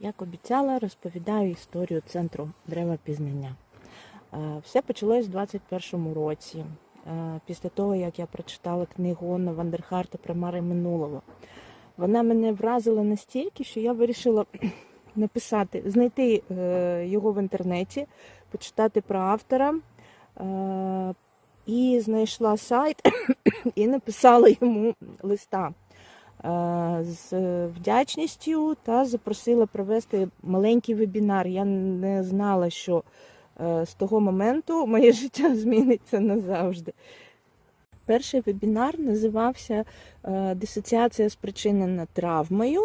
Як обіцяла, розповідаю історію центру дерева пізнання. Е, Все почалось у 21-му році, е, після того, як я прочитала книгу Онна Вандерхарта про мари минулого. Вона мене вразила настільки, що я вирішила написати, знайти е, його в інтернеті, почитати про автора. І знайшла сайт і написала йому листа з вдячністю та запросила провести маленький вебінар. Я не знала, що е, з того моменту моє життя зміниться назавжди. Перший вебінар називався е, Дисоціація спричинена травмою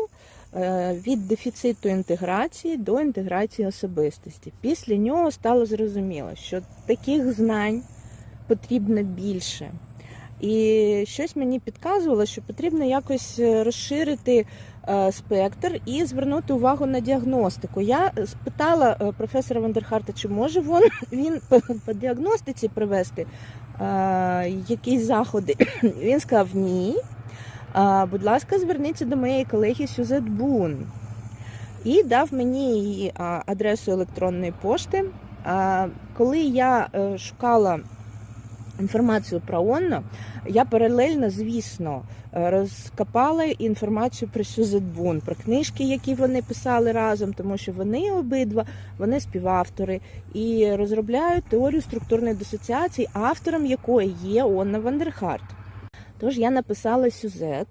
е, від дефіциту інтеграції до інтеграції особистості. Після нього стало зрозуміло, що таких знань потрібно більше. І щось мені підказувало, що потрібно якось е, розширити е, спектр і звернути увагу на діагностику. Я спитала е, професора Вандерхарта, чи може він, він по, діагностиці провести е, якісь заходи. Він сказав ні. Будь ласка, зверніться до моєї колеги Сюзет Бун. І дав мені її адресу електронної пошти. Коли я шукала інформацію про Онно, я паралельно, звісно, е, розкопала інформацію про Сюзет Бун, про книжки, які вони писали разом, тому що вони обидва вони співавтори і розробляють теорію структурної дисоціації, автором якої є Онна Вандерхарт. Тож я написала Сюзет.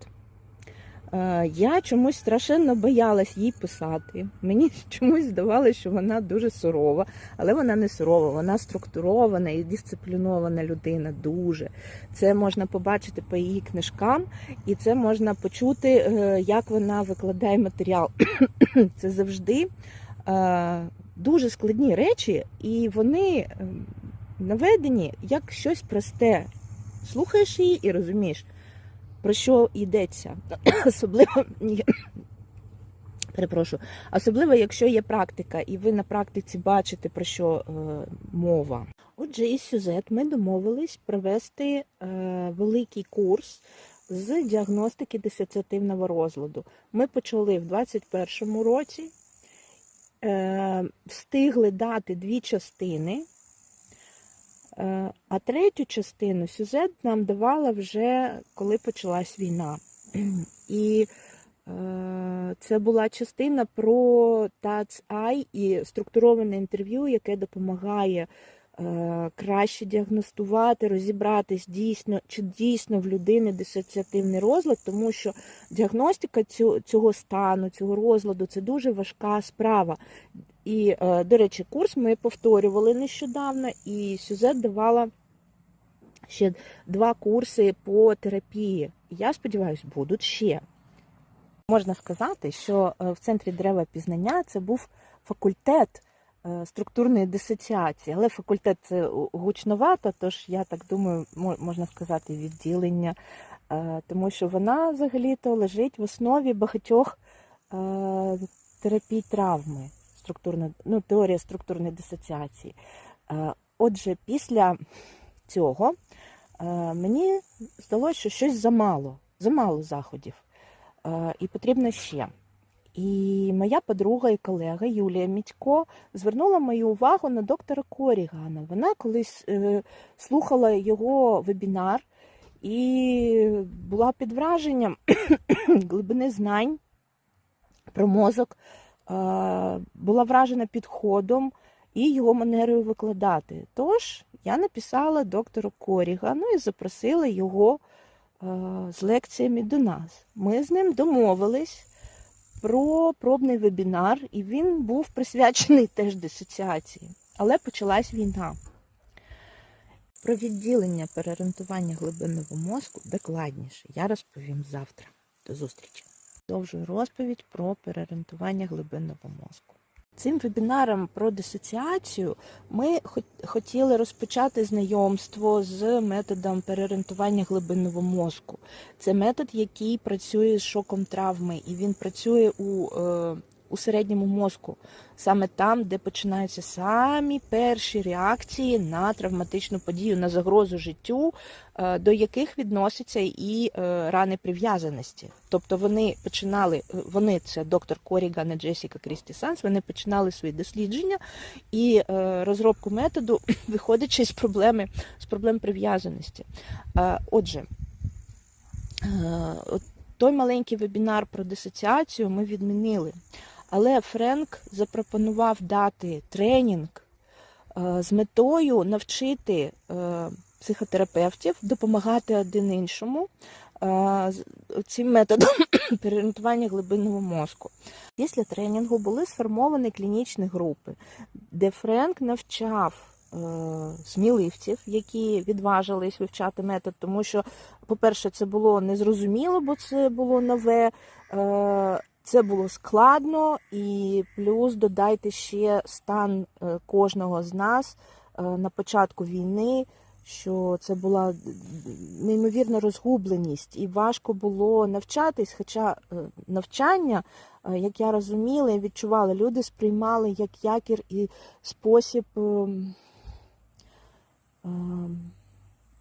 Е, Я чомусь страшенно боялась їй писати. Мені чомусь здавалося, що вона дуже сурова, але вона не сурова, вона структурована і дисциплінована людина. Дуже це можна побачити по її книжкам, і це можна почути, е, як вона викладає матеріал. Це завжди е, дуже складні речі, і вони е, наведені як щось просте. Слухаєш її і розумієш про що йдеться. Особливо перепрошую, особливо, якщо є практика, і ви на практиці бачите, про що е, мова. Отже, із Сюзет ми домовились провести е, великий курс з діагностики дисоціативного розладу. Ми почали в 2021 році, е, встигли дати дві частини. Е, А третю частину сюжет нам давала вже коли почалась війна. І е, це була частина про ТАЦ-Ай і структуроване інтерв'ю, яке допомагає е, краще діагностувати, розібратись дійсно, чи дійсно в людини дисоціативний розлад, тому що діагностика цього стану, цього розладу це дуже важка справа. І, е, до речі, курс ми повторювали нещодавно, і Сюзет давала ще два курси по терапії. Я сподіваюся, будуть ще. Можна сказати, що е, в центрі дерева пізнання це був факультет е, структурної дисоціації, але факультет це гучновато, тож я так думаю, можна сказати, відділення, тому що вона взагалі-то лежить в основі багатьох терапій травми структурна, ну, теорія структурної дисоціації. Е, Отже, після цього е, мені здалося, що щось замало, замало заходів, е, і потрібно ще. І моя подруга і колега Юлія Мітько звернула мою увагу на доктора Корігана. Вона колись слухала його вебінар і була під враженням глибини знань про мозок, була вражена підходом і його манерою викладати. Тож я написала доктору Корігану і запросила його е, з лекціями до нас. Ми з ним домовились про пробний вебінар, і він був присвячений теж дисоціації. Але почалась війна. Про відділення переорієнтування глибинного мозку докладніше я розповім завтра. До зустрічі. Продовжую розповідь про переорієнтування глибинного мозку. Цим вебінаром про дисоціацію ми хотіли розпочати знайомство з методом переорієнтування глибинного мозку. Це метод, який працює з шоком травми, і він працює у, е, у середньому мозку, саме там, де починаються самі перші реакції на травматичну подію, на загрозу життю, е, до яких відносяться і е, рани прив'язаності. Тобто вони починали, е, вони це доктор Коріган і Джесіка Крісті Санс, вони починали свої дослідження і розробку методу, виходячи з проблеми з проблем прив'язаності. Отже, той маленький вебінар про дисоціацію ми відмінили. Але Френк запропонував дати тренінг е, з метою навчити е, психотерапевтів допомагати один іншому е, цим методом переорієнтування глибинного мозку. Після тренінгу були сформовані клінічні групи, де Френк навчав сміливців, які відважились вивчати метод, тому що, по-перше, це було незрозуміло, бо це було нове. Це було складно, і плюс додайте ще стан е, кожного з нас е, на початку війни, що це була неймовірна розгубленість, і важко було навчатись. Хоча е, навчання, як я розуміла і відчувала, люди сприймали як якір і спосіб ем, ем,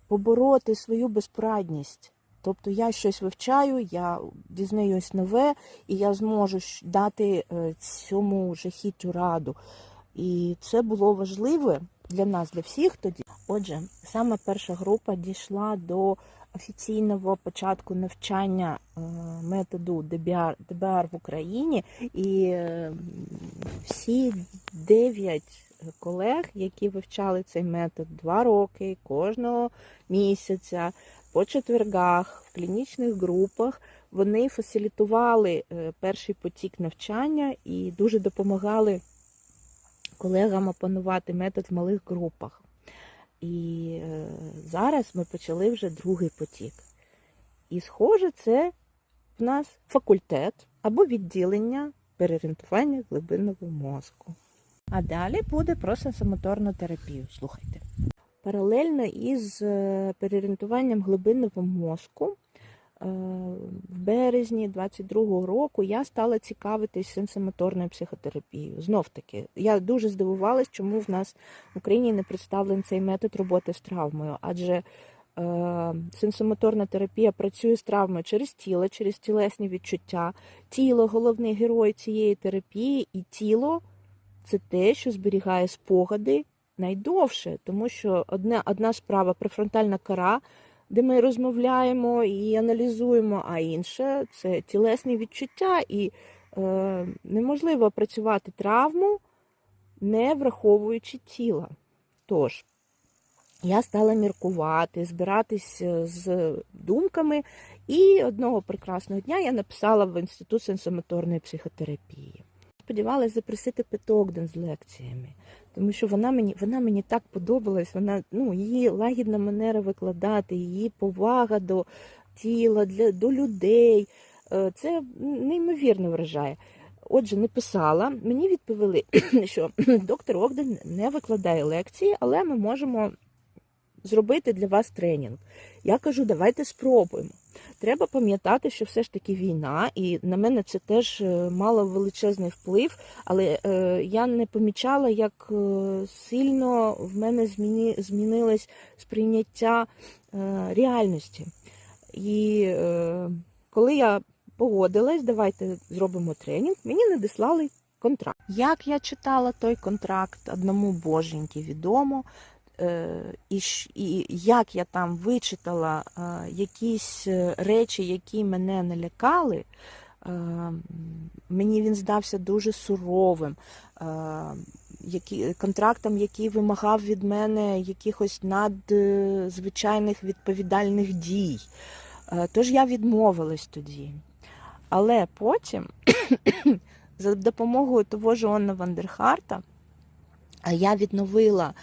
побороти свою безпорадність. Тобто я щось вивчаю, я дізнаюсь нове, і я зможу дати е, цьому жахіттю раду. І це було важливе для нас, для всіх тоді. Отже, саме перша група дійшла до офіційного початку навчання е, методу ДБР, ДБР в Україні, і е, всі дев'ять колег, які вивчали цей метод два роки кожного місяця по четвергах в клінічних групах. Вони фасилітували е, перший потік навчання і дуже допомагали колегам опанувати метод в малих групах. І е, зараз ми почали вже другий потік. І, схоже, це в нас факультет або відділення переорієнтування глибинного мозку. А далі буде про сенсомоторну терапію. Слухайте. Паралельно із е, переорієнтуванням глибинного мозку е, в березні 22-го року я стала цікавитись сенсомоторною психотерапією. Знов таки, я дуже здивувалась, чому в нас в Україні не представлений цей метод роботи з травмою, адже е, сенсомоторна терапія працює з травмою через тіло, через тілесні відчуття. Тіло головний герой цієї терапії, і тіло це те, що зберігає спогади найдовше, тому що одне, одна справа префронтальна кора, де ми розмовляємо і аналізуємо, а інше це тілесні відчуття, і е, неможливо працювати травму, не враховуючи тіла. Тож, я стала міркувати, збиратись е, з думками, і одного прекрасного дня я написала в Інститут сенсомоторної психотерапії. Сподівалася запросити Петогден з лекціями, тому що вона мені вона мені так подобалась. Вона ну її лагідна манера викладати, її повага до тіла, для до людей. Е, Це неймовірно вражає. Отже, не писала. Мені відповіли, що доктор Огден не викладає лекції, але ми можемо зробити для вас тренінг. Я кажу, давайте спробуємо. Треба пам'ятати, що все ж таки війна, і на мене це теж е, мало величезний вплив, але е, я не помічала, як е, сильно в мене зміни, змінилось сприйняття реальності. І коли я погодилась, давайте зробимо тренінг, мені надіслали контракт. Як я читала той контракт, одному боженьки відомо. Е, і, і як я там вичитала е, якісь е, речі, які мене налякали, мені він здався дуже суровим, які, контрактом, який вимагав від мене якихось надзвичайних відповідальних дій. Тож я відмовилась тоді. Але потім, за допомогою того ж Онна Вандерхарта, я відновила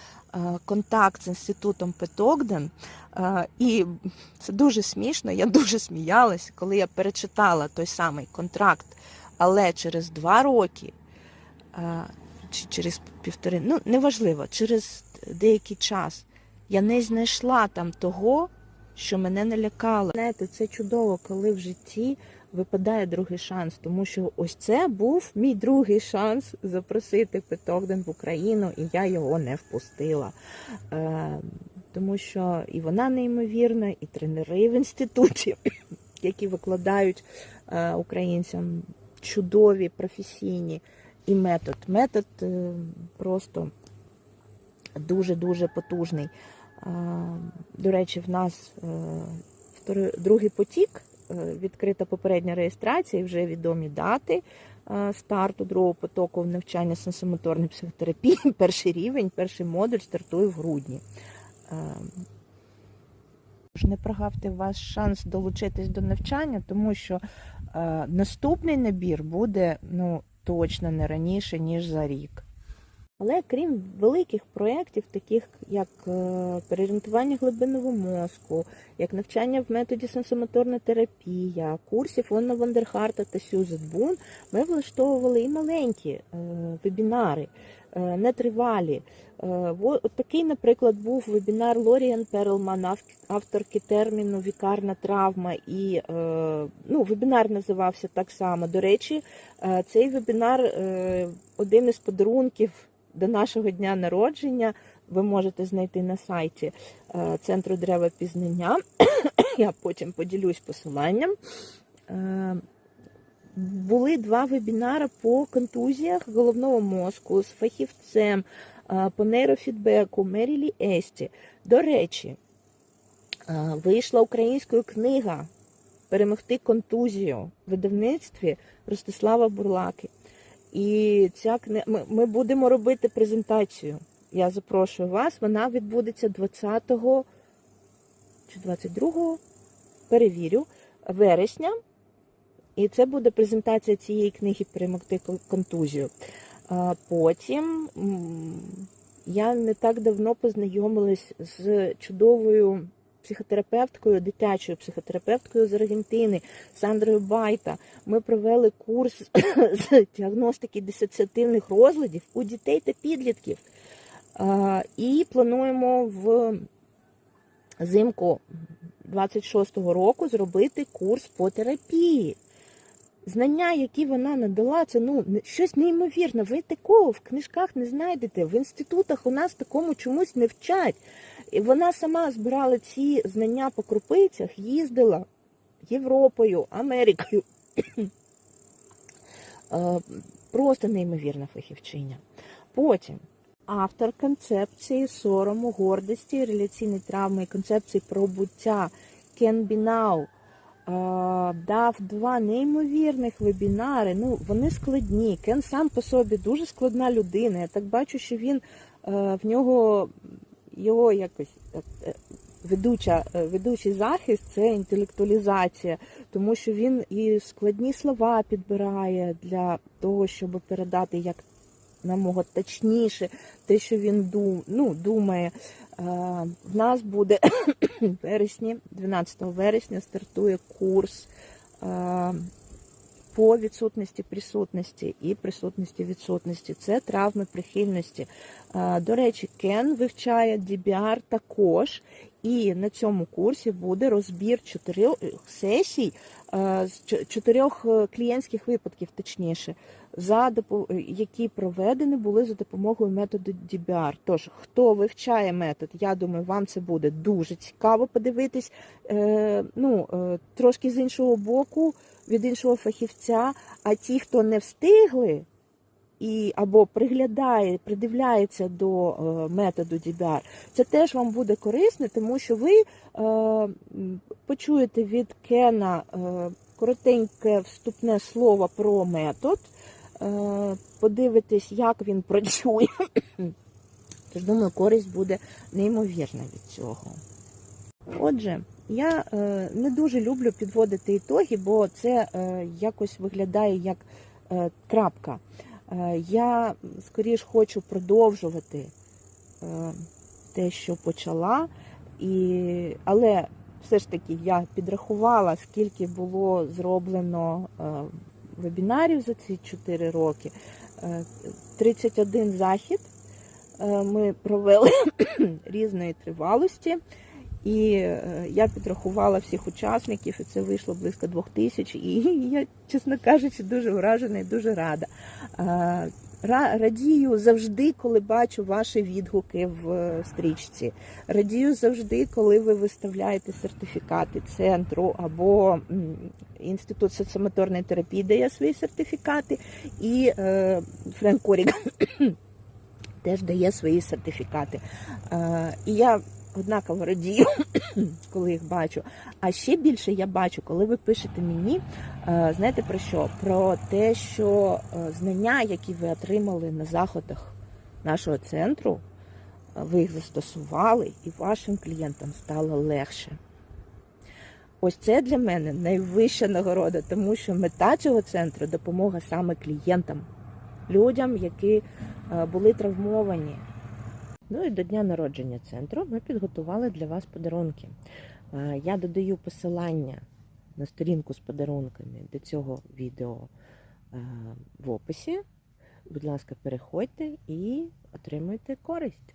контакт з інститутом Петогден, е, і це дуже смішно. Я дуже сміялась, коли я перечитала той самий контракт, але через два роки е, чи через півтори, ну неважливо, через деякий час я не знайшла там того, що мене налякало. Знаєте, це чудово, коли в житті випадає другий шанс, тому що ось це був мій другий шанс запросити Петогден в Україну, і я його не впустила. Е, тому що і вона неймовірна, і тренери в інституті, які викладають е, українцям чудові, професійні, і метод. Метод е, просто дуже-дуже потужний. Е, До речі, в нас е, другий потік, відкрита попередня реєстрація, і вже відомі дати е, старту другого потоку навчання сенсомоторної психотерапії. Перший рівень, перший модуль стартує в грудні. Е, Не прогавте ваш шанс долучитись до навчання, тому що е, наступний набір буде ну, точно не раніше, ніж за рік. Але крім великих проєктів, таких як е, переорієнтування глибинного мозку, як навчання в методі сенсомоторна терапія, курсів Онна Вандерхарта та Сюзет Бун, ми влаштовували і маленькі е, вебінари, е, нетривалі. От такий, наприклад, був вебінар Лоріан Перлман, авторки терміну Вікарна травма. І ну, вебінар називався так само. До речі, цей вебінар один із подарунків до нашого дня народження. Ви можете знайти на сайті е, Центру дерева пізнання. Я потім поділюсь посиланням. Е, Були два вебінари по контузіях головного мозку з фахівцем е, по нейрофідбеку Мерілі Есті. До речі, вийшла українською книга Перемогти контузію в видавництві Ростислава Бурлаки. І ця книга ми, будемо робити презентацію. Я запрошую вас. Вона відбудеться 20-го чи 22-го, перевірю, вересня. І це буде презентація цієї книги Перемогти контузію. Потім я не так давно познайомилась з чудовою психотерапевткою, дитячою психотерапевткою з Аргентини Сандрою Байта. Ми провели курс з діагностики дисоціативних розладів у дітей та підлітків. І плануємо в зимку 26-го року зробити курс по терапії. Знання, які вона надала, це ну щось неймовірне. Ви такого в книжках не знайдете. В інститутах у нас такому чомусь не вчать. І вона сама збирала ці знання по крупицях, їздила Європою, Америкою. Е, Просто неймовірна фахівчиня. Потім автор концепції сорому, гордості, реляційної травми і концепції про буття Кен Бінау е, дав два неймовірних вебінари. Ну, вони складні. Кен сам по собі дуже складна людина. Я так бачу, що він е, в нього його якось е, е, ведуча, ведучий захист це інтелектуалізація, тому що він і складні слова підбирає для того, щоб передати як намога точніше те, що він дум, ну, думає. Е, В нас буде вересні, 12 вересня, стартує курс е, по відсутності присутності і присутності відсутності. Це травми прихильності. Е, До речі, Кен вивчає DBR також. І на цьому курсі буде розбір чотирьох сесій з чотирьох клієнтських випадків, точніше, за допо- які проведені були за допомогою методу DBR. Тож, хто вивчає метод, я думаю, вам це буде дуже цікаво подивитись. Е, ну, е, трошки з іншого боку, від іншого фахівця. А ті, хто не встигли, і або приглядає, придивляється до е, методу DBR, це теж вам буде корисне, тому що ви е, почуєте від Кена е, коротеньке вступне слово про метод, е, подивитесь, як він працює. Тож, думаю, користь буде неймовірна від цього. Отже, я е, не дуже люблю підводити ітоги, бо це е, якось виглядає як е, крапка. Е, я скоріш хочу продовжувати е, те, що почала, і, але все ж таки я підрахувала, скільки було зроблено е, вебінарів за ці 4 роки. Е, 31 захід е, ми провели різної тривалості. І е, я підрахувала всіх учасників, і це вийшло близько двох тисяч. І я, чесно кажучи, дуже вражена і дуже рада. Ра- Радію завжди, коли бачу ваші відгуки в е, стрічці. Радію завжди, коли ви виставляєте сертифікати центру або інститут соціомоторної терапії дає свої сертифікати, і е, Френк Корік теж дає свої сертифікати. Е, і я однаково радію, коли їх бачу. А ще більше я бачу, коли ви пишете мені, е, знаєте про що? Про те, що е, знання, які ви отримали на заходах нашого центру, е, ви їх застосували, і вашим клієнтам стало легше. Ось це для мене найвища нагорода, тому що мета цього центру допомога саме клієнтам, людям, які були травмовані. Ну і до дня народження центру ми підготували для вас подарунки. Е, Я додаю посилання на сторінку з подарунками до цього відео е, в описі. Будь ласка, переходьте і отримуйте користь.